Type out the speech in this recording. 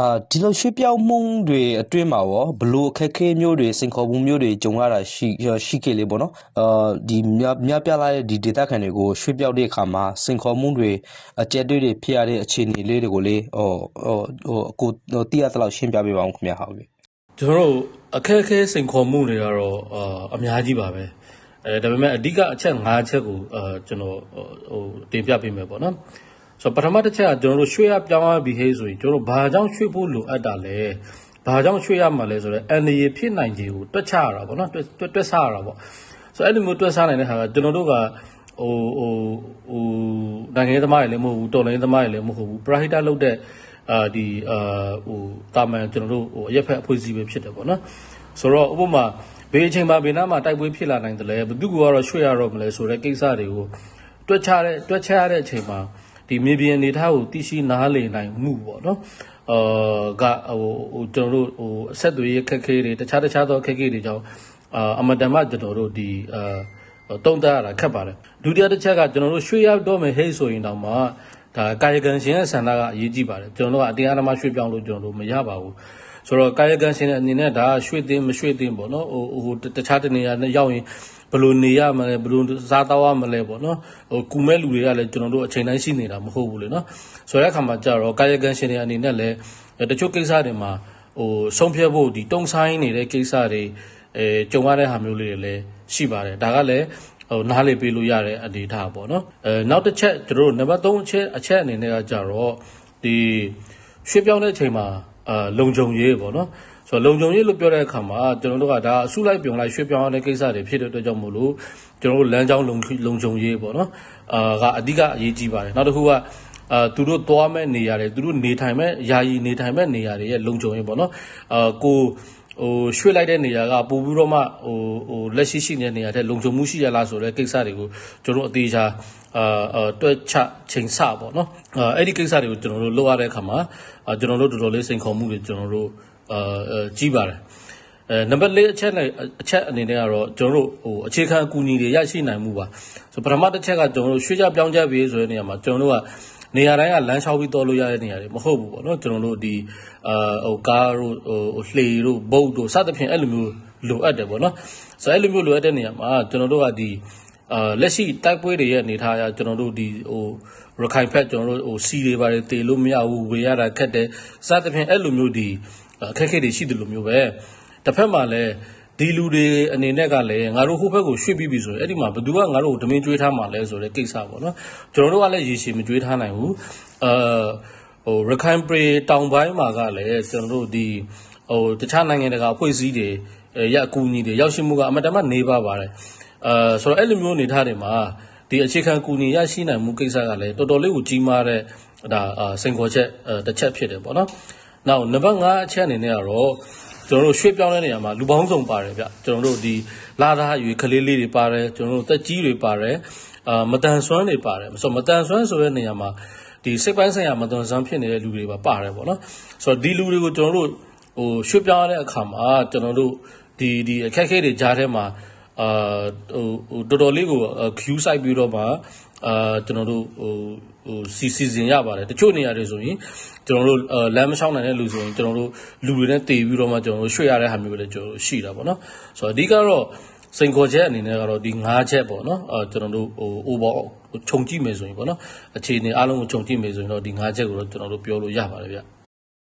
အာဒီလိုရွှေ့ပြောင်းမှုတွေအတွင်းမှာရောဘလို့အခက်အခဲမျိုးတွေစိန်ခေါ်မှုမျိုးတွေကြုံရတာရှိရှိခဲ့လေပေါ့နော်အာဒီမြမြပြလာတဲ့ဒီဒေတာခံတွေကိုရွှေ့ပြောင်းတဲ့အခါမှာစိန်ခေါ်မှုတွေအကျက်တွေတွေဖြစ်ရတဲ့အခြေအနေလေးတွေကိုလေဟိုဟိုဟိုကိုတိရသလောက်ရှင်းပြပေးပါအောင်ခင်ဗျာဟုတ်ပြီကျွန်တော်တို့အခက်အခဲစိန်ခေါ်မှုတွေကတော့အာအများကြီးပါပဲအဲဒါပေမဲ့အဓိကအချက်၅ချက်ကိုအာကျွန်တော်ဟိုတင်ပြပေးမယ်ပေါ့နော် ဆိုတော့ပထမတစ်ချက်ကကျွန်တော်တို့ရွှေ့ရပြောင်းရပြီးဟေးဆိုရင်ကျွန်တော်တို့ဘာကြောင့်ရွှေ့ဖို့လိုအပ်တာလဲဘာကြောင့်ရွှေ့ရမှာလဲဆိုတော့အန်ဒီရဖြစ်နိုင်ခြေကိုတွက်ချရတာပေါ့နော်တွက်တွက်တွက်ဆရတာပေါ့ဆိုတော့အဲ့လိုမျိုးတွက်ဆနိုင်တဲ့ဟာကကျွန်တော်တို့ကဟိုဟိုဟိုနိုင်ငံရေးသမားတွေလည်းမဟုတ်ဘူးတော်လိုင်းသမားတွေလည်းမဟုတ်ဘူးပရာဟိတလုပ်တဲ့အာဒီအာဟိုတာမန်ကျွန်တော်တို့ဟိုအရက်ဖက်အဖွဲ့အစည်းပဲဖြစ်တယ်ပေါ့နော်ဆိုတော့ဥပမာဘေးအချိန်မှာဘေးနားမှာတိုက်ပွဲဖြစ်လာနိုင်တယ်လေဘယ်သူကတော့ရွှေ့ရတော့မလဲဆိုတဲ့ကိစ္စတွေကိုတွက်ချတဲ့တွက်ချရတဲ့အချိန်မှာ ဒီမြေပြင်အနေထားကိုသိရှိနားလည်နိုင်မှုပေါ့နော်အာကဟိုဟိုကျွန်တော်တို့ဟိုအဆက်အသွေးခက်ခဲတွေတခြားတခြားသောခက်ခဲတွေကြောင့်အာအမတန်မှကျွန်တော်တို့ဒီအာတုံးတရတာခက်ပါတယ်ဒုတိယတစ်ချက်ကကျွန်တော်တို့ရွှေ့ရောက်တော့မယ်ဟဲ့ဆိုရင်တော့မှဒါကာယကံရှင်ရဲ့ဆန္ဒကအရေးကြီးပါတယ်ကျွန်တော်တို့ကအတရားဓမ္မရွှေ့ပြောင်းလို့ကျွန်တော်တို့မရပါဘူး ဆိုတော့ကာယကံရှင်ရဲ့အနေနဲ့ဒါရွှေ့သိမရွှေ့သိပေါ့နော်ဟိုဟိုတခြားတနေရာနဲ့ရောက်ရင်ဘယ်လိုနေရမလဲဘယ်လိုစားတော့ရမလဲပေါ့နော်ဟိုကူမဲ့လူတွေကလည်းကျွန်တော်တို့အချိန်တိုင်းရှိနေတာမဟုတ်ဘူးလေနော်ဆိုတဲ့အခါမှာကြတော့ကာယကံရှင်တွေအနေနဲ့လည်းတချို့ကိစ္စတွေမှာဟိုဆုံးဖြတ်ဖို့ဒီတုံဆိုင်နေတဲ့ကိစ္စတွေအဲကြုံရတဲ့ဟာမျိုးလေးတွေလည်းရှိပါတယ်ဒါကလည်းဟိုနားလေပေးလို့ရတဲ့အနေအထားပေါ့နော်အဲနောက်တစ်ချက်ကျွန်တော်တို့နံပါတ်3အချက်အချက်အနေနဲ့ကကြတော့ဒီရွှေ့ပြောင်းတဲ့အချိန်မှာ အာလုံခြုံရေးပေါ့နော်ဆိုတော့လုံခြုံရေးလို့ပြောတဲ့အခါမှာကျွန်တော်တို့ကဒါအစုလိုက်ပြုံလိုက်ရွှေ့ပြောင်းရတဲ့ကိစ္စတွေဖြစ်တဲ့အတွက်ကြောင့်မို့လို့ကျွန်တော်တို့လမ်းကြောင်းလုံလုံခြုံရေးပေါ့နော်အာကအဓိကအရေးကြီးပါတယ်နောက်တစ်ခုကအာသူတို့သွားမဲ့နေရတယ်သူတို့နေထိုင်မဲ့ယာယီနေထိုင်မဲ့နေရာတွေရဲ့လုံခြုံရေးပေါ့နော်အာကို ဟိုရွှေ့လိုက်တဲ့နေရာကပို့ပြီးတော့မှဟိုဟိုလက်ရှိရှိနေတဲ့နေရာတဲ့လုံခြုံမှုရှိရလားဆိုတဲ့ကိစ္စတွေကိုကျွန်တော်တို့အသေးချာအာတွက်ချချိန်ဆပေါ့နော်အာအဲ့ဒီကိစ္စတွေကိုကျွန်တော်တို့လုပ်ရတဲ့အခါမှာကျွန်တော်တို့တော်တော်လေးစိန်ခေါ်မှုတွေကျွန်တော်တို့အာကြီးပါတယ်အဲနံပါတ်၄အချက်နဲ့အချက်အနေနဲ့ကတော့ကျွန်တော်တို့ဟိုအခြေခံအကူအညီတွေရရှိနိုင်မှုပါဆိုပထမတစ်ချက်ကကျွန်တော်တို့ရွှေ့ကြပြောင်းကြပြီးဆိုတဲ့နေရာမှာကျွန်တော်တို့က နေရာတိုင်းကလမ်းလျှောက်ပြီးတော်လို့ရတဲ့နေရာတွေမဟုတ်ဘူးပေါ့နော်ကျွန်တော်တို့ဒီအာဟိုကားတို့ဟိုလှေတို့ဘုတ်တို့စသဖြင့်အဲ့လိုမျိုးလိုအပ်တယ်ပေါ့နော်ဆိုအဲ့လိုမျိုးလိုအပ်တဲ့နေရာမှာကျွန်တော်တို့ကဒီအာလက်ရှိတိုက်ပွဲတွေရဲ့အနေထားအရကျွန်တော်တို့ဒီဟိုရခိုင်ဖက်ကျွန်တော်တို့ဟိုစီတွေပါတယ်တေလို့မရဘူးဝေရတာခက်တယ်စသဖြင့်အဲ့လိုမျိုးဒီအခက်အခဲတွေရှိတယ်လို့မျိုးပဲတစ်ဖက်မှာလည်း ဒီလူတွေအနေနဲ့ကလည်းငါတို့ဟိုဘက်ကိုရွှေ့ပြီးပြီဆိုရင်အဲ့ဒီမှာဘယ်သူကငါတို့ကိုဓမင်းကျွေးထားမှာလဲဆိုတဲ့ကိစ္စပေါ့နော်ကျွန်တော်တို့ကလည်းရေရှည်မကျွေးထားနိုင်ဘူးအာဟိုရခိုင်ပရီတောင်ပိုင်းမှာကလည်းကျွန်တော်တို့ဒီဟိုတခြားနိုင်ငံတကာအဖွဲ့အစည်းတွေရအကူအညီတွေရောက်ရှိမှုကအမတမနေပါပါတယ်အာဆိုတော့အဲ့လိုမျိုးနေထားတယ်မှာဒီအခြေခံကူညီရရှိနိုင်မှုကိစ္စကလည်းတော်တော်လေးကိုကြီးမားတဲ့ဒါစိန်ခေါ်ချက်တစ်ချက်ဖြစ်တယ်ပေါ့နော်။နောက်နံပါတ်5အချက်အနေနဲ့ကတော့ ကျွန်တော်တို့ရွှေ့ပြောင်းတဲ့နေရာမှာလူပေါင်းစုံပါတယ်ဗျကျွန်တော်တို့ဒီလာသားအရွယ်ကလေးလေးတွေပါတယ်ကျွန်တော်တို့တက်ကြီးတွေပါတယ်အာမတန်ဆွမ်းတွေပါတယ်ဆိုမတန်ဆွမ်းဆိုတဲ့နေရာမှာဒီစိတ်ပိုင်းဆိုင်ရာမတန်ဆွမ်းဖြစ်နေတဲ့လူတွေပါပါတယ်ပေါ့နော်ဆိုတော့ဒီလူတွေကိုကျွန်တော်တို့ဟိုရွှေ့ပြောင်းရတဲ့အခါမှာကျွန်တော်တို့ဒီဒီအခက်အခဲတွေကြားထဲမှာအာဟိုတော်တော်လေးကို queue site ပြီးတော့မှ အာကျွန်တော်တို့ဟိုဟိုစီစီစဉ်ရပါတယ်တချို့နေရာတွေဆိုရင်ကျွန်တော်တို့လမ်းမလျှောက်နိုင်တဲ့လူဆိုရင်ကျွန်တော်တို့လူတွေနဲ့တည်ပြီးတော့မှကျွန်တော်တို့ရွှေ့ရတဲ့ဟာမျိုးလည်းကျွန်တော်တို့ရှိတာပေါ့နော်ဆိုတော့အဓိကတော့စိန်ခေါ်ချက်အနေနဲ့ကတော့ဒီ၅ချက်ပေါ့နော်အဲကျွန်တော်တို့ဟို over ခြုံကြည့်မယ်ဆိုရင်ပေါ့နော်အခြေအနေအားလုံးကိုခြုံကြည့်မယ်ဆိုရင်တော့ဒီ၅ချက်ကိုတော့ကျွန်တော်တို့ပြောလို့ရပါတယ်ဗျ